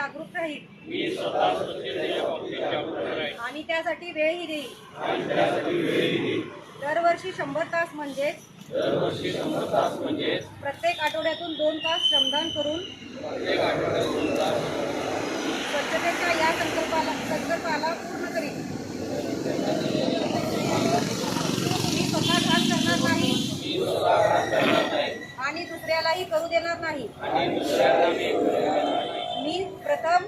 जागरूक राहील. आणि त्यासाठी वेळही देईल. दरवर्षी शंभर तास म्हणजे प्रत्येक आठवड्यातून दोन तास श्रमदान करून स्वच्छतेच्या या संकल्पाला संकल्पाला पूर्ण करीन. स्वतः करणार नाही. आणि दुसऱ्यालाही करू देणार नाही. मी प्रथम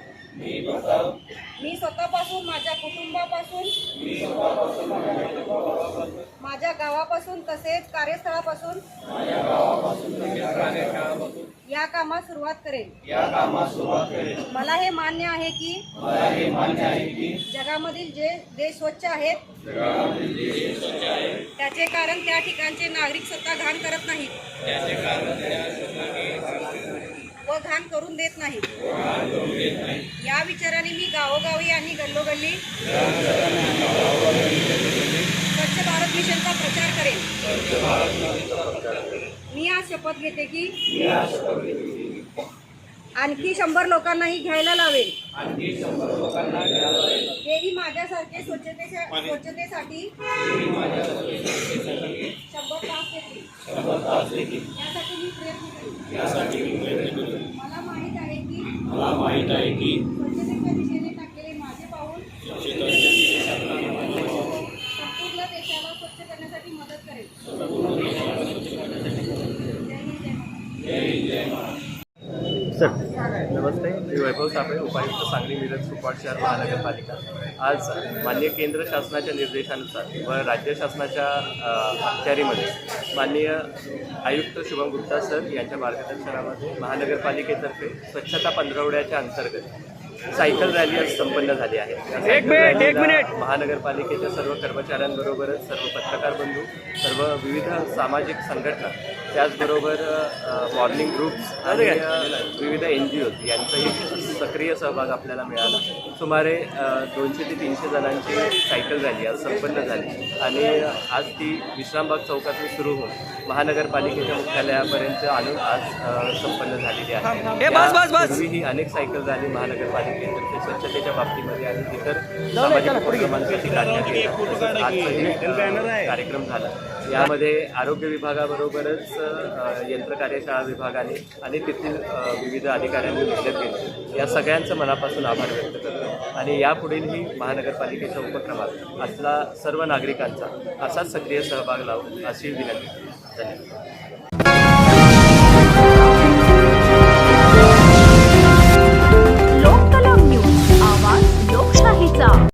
मी स्वतःपासून माझ्या कुटुंबापासून माझ्या गावापासून तसेच कार्यस्थळापासून या कामास सुरुवात करेन. मला हे मान्य आहे की जगामधील जे देश स्वच्छ आहेत त्याचे कारण त्या ठिकाणचे नागरिक स्वतः घाण करत नाहीत. व घाण करून देत नाहीत या विचाराने मी गावोगावी आणि गल्लोगल्ली स्वच्छ भारत मिशनचा प्रचार करेन. मी आज शपथ घेते की आणखी शंभर लोकांनाही घ्यायला लावेल तेही माझ्यासारखे स्वच्छतेच्या स्वच्छतेसाठी शंभर तास देतील यासाठी मी प्रयत्न करेन मला माहीत आहे की मला माहीत आहे की नमस्ते मी वैभव साबळे उपायुक्त सांगली मिरज कुपवाड शहर महानगरपालिका. आज माननीय केंद्र शासनाच्या निर्देशानुसार व राज्य शासनाच्या अखत्यारीमध्ये माननीय आयुक्त शुभम गुप्ता सर यांच्या मार्गदर्शनामध्ये महानगरपालिकेतर्फे स्वच्छता पंधरवड्याच्या अंतर्गत सायकल रॅली आज संपन्न झाली आहे. या सायकल रॅलीला महानगरपालिकेच्या सर्व कर्मचाऱ्यांबरोबरच सर्व पत्रकार बंधू सर्व विविध सामाजिक संघटना त्याचबरोबर मॉर्निंग ग्रुप्स आणि विविध एन जी ओज यांचाही सक्रिय सहभाग आपल्याला मिळाला. सुमारे दोनशे ते तीनशे जणांची सायकल रॅली आज संपन्न झाली आणि आज ती विश्रामबाग चौकातून सुरू होऊन महानगरपालिकेच्या मुख्यालयापर्यंत आणून आज संपन्न झालेली आहे. पूर्वीही अनेक सायकल रॅली महानगरपालिकेतर्फे स्वच्छतेच्या बाबतीमध्ये आणि इतर सामाजिक उपक्रमांसाठी अ, कार्यक्रम झाला. यामध्ये आरोग्य विभागाबरोबरच अ, यंत्र कार्यशाळा विभागाने आणि तेथील विविध अधिकाऱ्यांनी मेहनत घेतली. या सगळ्यांचं मनापासून आभार व्यक्त करतो. आणि यापुढीलही महानगरपालिकेच्या उपक्रमात असला सर्व नागरिकांचा असाच सक्रिय सहभाग लावून अशी विनंती. धन्यवाद.